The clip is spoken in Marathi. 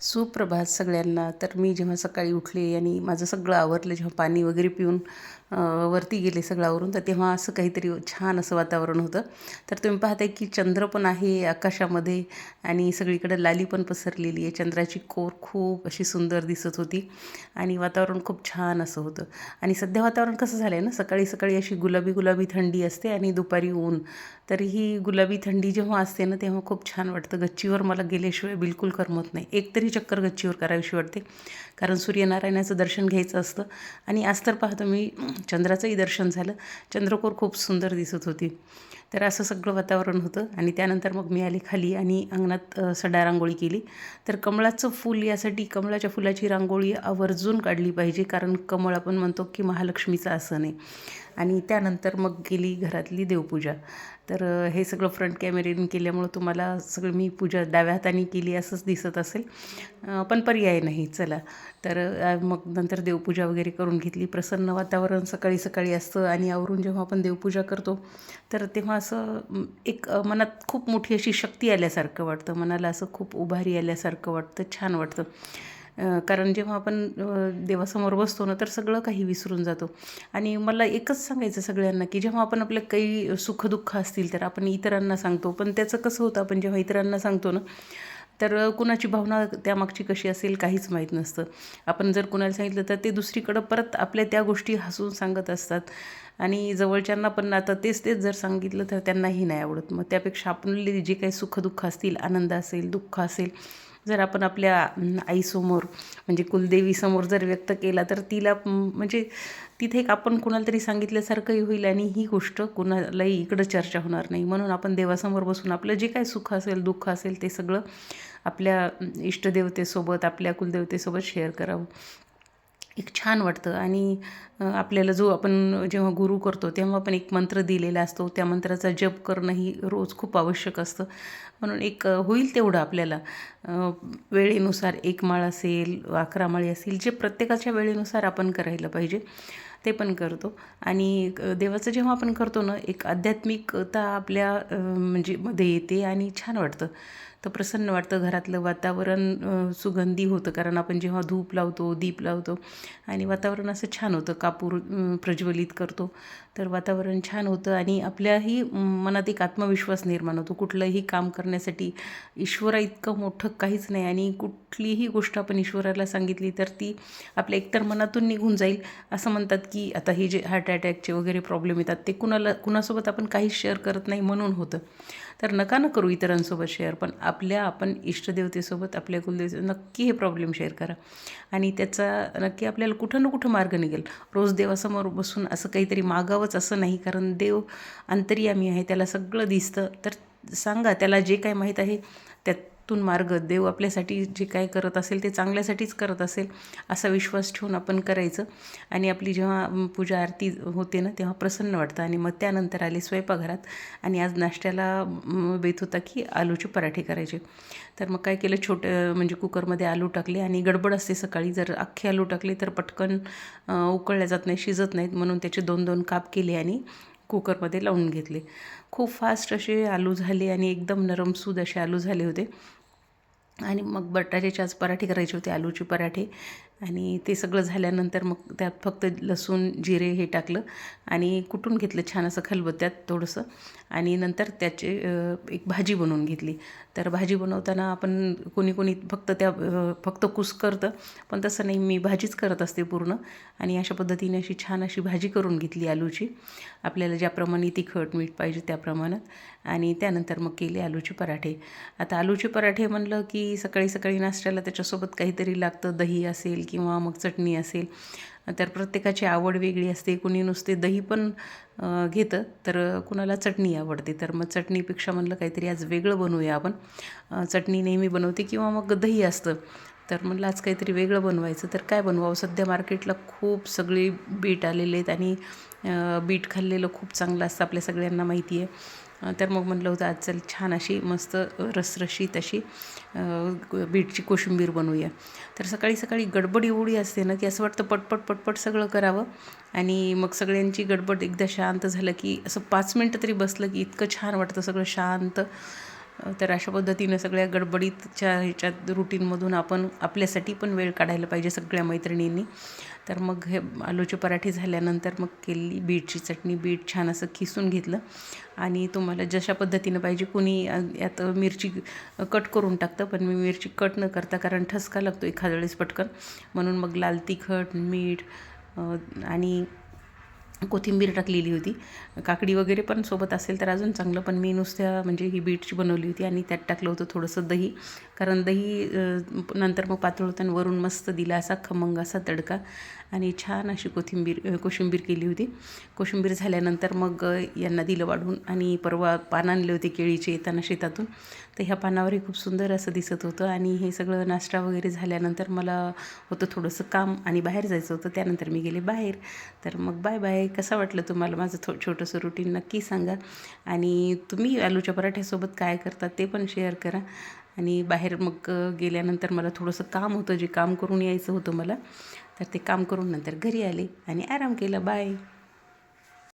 सुप्रभात सगळ्यांना. तर मी जेव्हा सकाळी उठले आणि माझं सगळं आवरलं जेव्हा पाणी वगैरे पिऊन वरती गेले सगळं आवरून तर तेव्हा असं काहीतरी छान असं वातावरण होतं. तर तुम्ही पाहताय की चंद्र पण आहे आकाशामध्ये आणि सगळीकडे लाली पण पसरलेली आहे. चंद्राची कोर खूप अशी सुंदर दिसत होती आणि वातावरण खूप छान असं होतं. आणि सध्या वातावरण कसं झालं आहे ना सकाळी सकाळी अशी गुलाबी गुलाबी थंडी असते आणि दुपारी ऊन. तर ही गुलाबी थंडी जेव्हा असते ना तेव्हा खूप छान वाटतं. गच्चीवर मला गेल्याशिवाय बिलकुल करमत नाही. एक तरी चक्कर गच्चीवर करावीशी वाटते. कारण सूर्यनारायणाचं दर्शन घ्यायचं असतं. आणि आज तर पाहतो मी चंद्राचंही दर्शन झालं. चंद्रकोर खूप सुंदर दिसत होती. तर असं सगळं वातावरण होतं. आणि त्यानंतर मग मी आले खाली आणि अंगणात सडा रांगोळी केली. तर कमळाचं फूल यासाठी कमळाच्या फुलाची रांगोळी आवर्जून काढली पाहिजे कारण कमळ आपण म्हणतो की महालक्ष्मीचं आसन आहे. आणि त्यानंतर मग गेली घरातली देवपूजा. तर हे सगळं फ्रंट कॅमेरेने केल्यामुळं तुम्हाला सगळं मी पूजा डाव्या हाताने केली असंच दिसत असेल. पण पर्याय नाही चला. तर मग नंतर देवपूजा वगैरे करून घेतली. प्रसन्न वातावरण सकाळी सकाळी असतं आणि आवरून जेव्हा आपण देवपूजा करतो तर तेव्हा असं एक मनात खूप मोठी अशी शक्ती आल्यासारखं वाटतं. मनाला असं खूप उभारी आल्यासारखं वाटतं छान वाटतं. कारण जेव्हा आपण देवासमोर बसतो ना तर सगळं काही विसरून जातो. आणि मला एकच सांगायचं सगळ्यांना की जेव्हा आपण आपलं काही सुखदुःख असतील तर आपण इतरांना सांगतो. पण त्याचं कसं होतं आपण जेव्हा इतरांना सांगतो ना तर कुणाची भावना त्यामागची कशी असेल काहीच माहीत नसतं. आपण जर कुणाला सांगितलं तर ते दुसरीकडं परत आपल्या त्या गोष्टी हसून सांगत असतात. आणि जवळच्यांना पण आता तेच तेच जर सांगितलं तर त्यांनाही नाही आवडत. मग त्यापेक्षा आपले जे काही सुखदुःख असतील आनंद असेल दुःख असेल जर आपण आपल्या आईसमोर म्हणजे कुलदेवीसमोर जर व्यक्त केला तर तिला म्हणजे तिथे एक आपण कुणाला तरी सांगितल्यासारखंही होईल आणि ही गोष्ट कुणालाही इकडं चर्चा होणार नाही. म्हणून आपण देवासमोर बसून आपलं जे काय सुख असेल दुःख असेल ते सगळं आपल्या इष्टदेवतेसोबत आपल्या कुलदेवतेसोबत शेअर करावं. एक छान वाटतं. आणि आपल्याला जो आपण जेव्हा गुरु करतो तेव्हा पण एक मंत्र दिलेला असतो. त्या मंत्राचा जप करणं ही रोज खूप आवश्यक असतं. म्हणून एक होईल तेवढं आपल्याला. वेळेनुसार एक माळ असेल अकरा माळी असेल जे प्रत्येकाच्या वेळेनुसार आपण करायला पाहिजे ते पण करतो. आणि देवाचं जेव्हा आपण करतो ना एक आध्यात्मिकता आपल्या म्हणजे मध्ये येते आणि छान वाटतं. तर प्रसन्न वाटतं घरातलं वातावरण सुगंधी होतं. कारण आपण जेव्हा धूप लावतो दीप लावतो आणि वातावरण असं छान होतं. कापूर प्रज्वलित करतो. तर वातावरण छान होतं आणि आपल्याही मनात एक आत्मविश्वास निर्माण होतो. कुठलंही काम करण्यासाठी ईश्वरा इतकं मोठं काहीच नाही आणि कुठलीही गोष्ट आपण ईश्वराला सांगितली तर ती आपल्या एकतर मनातून निघून जाईल. असं म्हणतात की आता हे जे हार्ट अटॅकचे वगैरे प्रॉब्लेम येतात ते कुणाला कुणासोबत आपण काहीच शेअर करत नाही म्हणून होतं. तर नका ना करू इतरांसोबत शेअर पण आपल्या आपण इष्टदेवतेसोबत आपल्या कुलदेवते नक्की हे प्रॉब्लेम शेअर करा. आणि त्याचा नक्की आपल्याला कुठं ना कुठं मार्ग निघेल. रोज देवासमोर बसून असं काहीतरी मागावंच असं नाही कारण देव अंतर्यामी आहे त्याला सगळं दिसतं. तर सांगा त्याला जे काय माहीत आहे त्यातून मार्ग देव आपल्यासाठी जे काय करत असेल ते चांगल्यासाठीच करत असेल असा विश्वास ठेवून आपण करायचं. आणि आपली जेव्हा पूजा आरती होते ना तेव्हा प्रसन्न वाटतं. आणि मग त्यानंतर आले स्वयंपाकघरात. आणि आज नाश्त्याला बेत होता की आलूचे पराठे करायचे. तर मग काय केलं छोटं म्हणजे कुकरमध्ये आलू टाकले. आणि गडबड असते सकाळी. जर अख्खे आलू टाकले तर पटकन उकळल्या जात नाही शिजत नाहीत. म्हणून त्याचे दोन दोन काप केले आणि कुकरमध्ये लावून घेतले. खूप फास्ट असे आलू झाले आणि एकदम नरमसूद असे आलू झाले होते. आणि मग बटाट्याचे आज पराठे करायचे होते आलूचे पराठे. आणि ते सगळं झाल्यानंतर मग त्यात फक्त लसूण जिरे हे टाकलं आणि कुटून घेतलं छान असं खलबत्त्यात थोडंसं. आणि नंतर त्याचे एक भाजी बनवून घेतली. तर भाजी बनवताना आपण कोणी कोणी फक्त त्या फक्त कुस करतं पण तसं नाही मी भाजीच करत असते पूर्ण. आणि अशा पद्धतीने अशी छान अशी भाजी करून घेतली आलूची. आपल्याला ज्याप्रमाणे तिखट मीठ पाहिजे त्या प्रमाणात आणि त्यानंतर मग केले आलूचे पराठे. आता आलूचे पराठे म्हणलं की सकाळी सकाळी नाश्त्याला त्याच्यासोबत काहीतरी लागतं दही असेल किंवा मग चटणी असेल तर प्रत्येकाची आवड वेगळी असते. कुणी नुसते दही पण घेतं तर कुणाला चटणी आवडते. तर मग चटणीपेक्षा म्हणलं काहीतरी आज वेगळं बनवूया आपण. चटणी नेहमी बनवते किंवा मग दही असतं. तर म्हणलं आज काहीतरी वेगळं बनवायचं. तर काय बनवावं? सध्या मार्केटला खूप सगळे बीट आलेले आहेत आणि बीट खाल्लेलं खूप चांगलं असतं. आपल्या सगळ्यांना माहिती आहे. तर मग म्हणलं होतं आज चल छान अशी मस्त रसरशीत अशी बीटची कोशिंबीर बनवूया. तर सकाळी सकाळी गडबड एवढी असते ना की असं वाटतं पटपट पटपट सगळं करावं. आणि मग सगळ्यांची गडबड एकदा शांत झालं की असं पाच मिनटं तरी बसलं की इतकं छान वाटतं सगळं शांत. तर अशा पद्धतीनं सगळ्या गडबडीतच्या ह्याच्यात रुटीनमधून आपण आपल्यासाठी पण वेळ काढायला पाहिजे सगळ्या मैत्रिणींनी. तर मग हे आलूचे पराठे झाल्यानंतर मग केली बीटची चटणी. बीट छान असं खिसून घेतलं. आणि तुम्हाला जशा पद्धतीनं पाहिजे कुणी यात मिरची कट करून टाकतं पण मी मिरची कट न करता कारण ठसका लागतो एखाद्या वेळेस पटकन. म्हणून मग लाल तिखट मीठ आणि कोथिंबीर टाकलेली होती. काकडी वगैरे पण सोबत असेल तर अजून चांगलं पण मी नुसत्या म्हणजे ही बीटची बनवली होती आणि त्यात टाकलं होतं थोडंसं दही. कारण दही नंतर मग पातळ होतं वरून मस्त दिला असा खमंग असा तडका. आणि छान अशी कोथिंबीर कोशिंबीर केली होती. कोशिंबीर झाल्यानंतर मग यांना दिलं वाढून आणि परवा पान आणले होते केळीचे येताना शेतातून. तर ह्या पानावरही खूप सुंदर असं दिसत होतं आणि हे सगळं नाश्ता वगैरे झाल्यानंतर मला होतं थोडंसं काम आणि बाहेर जायचं होतं. त्यानंतर मी गेले बाहेर. तर मग बाय बाय. कसं वाटलं तुम्हाला माझं थो छोटंसं रुटीन नक्की सांगा. आणि तुम्ही आलूच्या पराठ्यासोबत काय करता ते पण शेअर करा. आणि बाहेर मग गेल्यानंतर मला थोडंसं काम होतं जे काम करून यायचं होतं मला तर ते काम करून नंतर घरी आले आणि आराम केला. बाय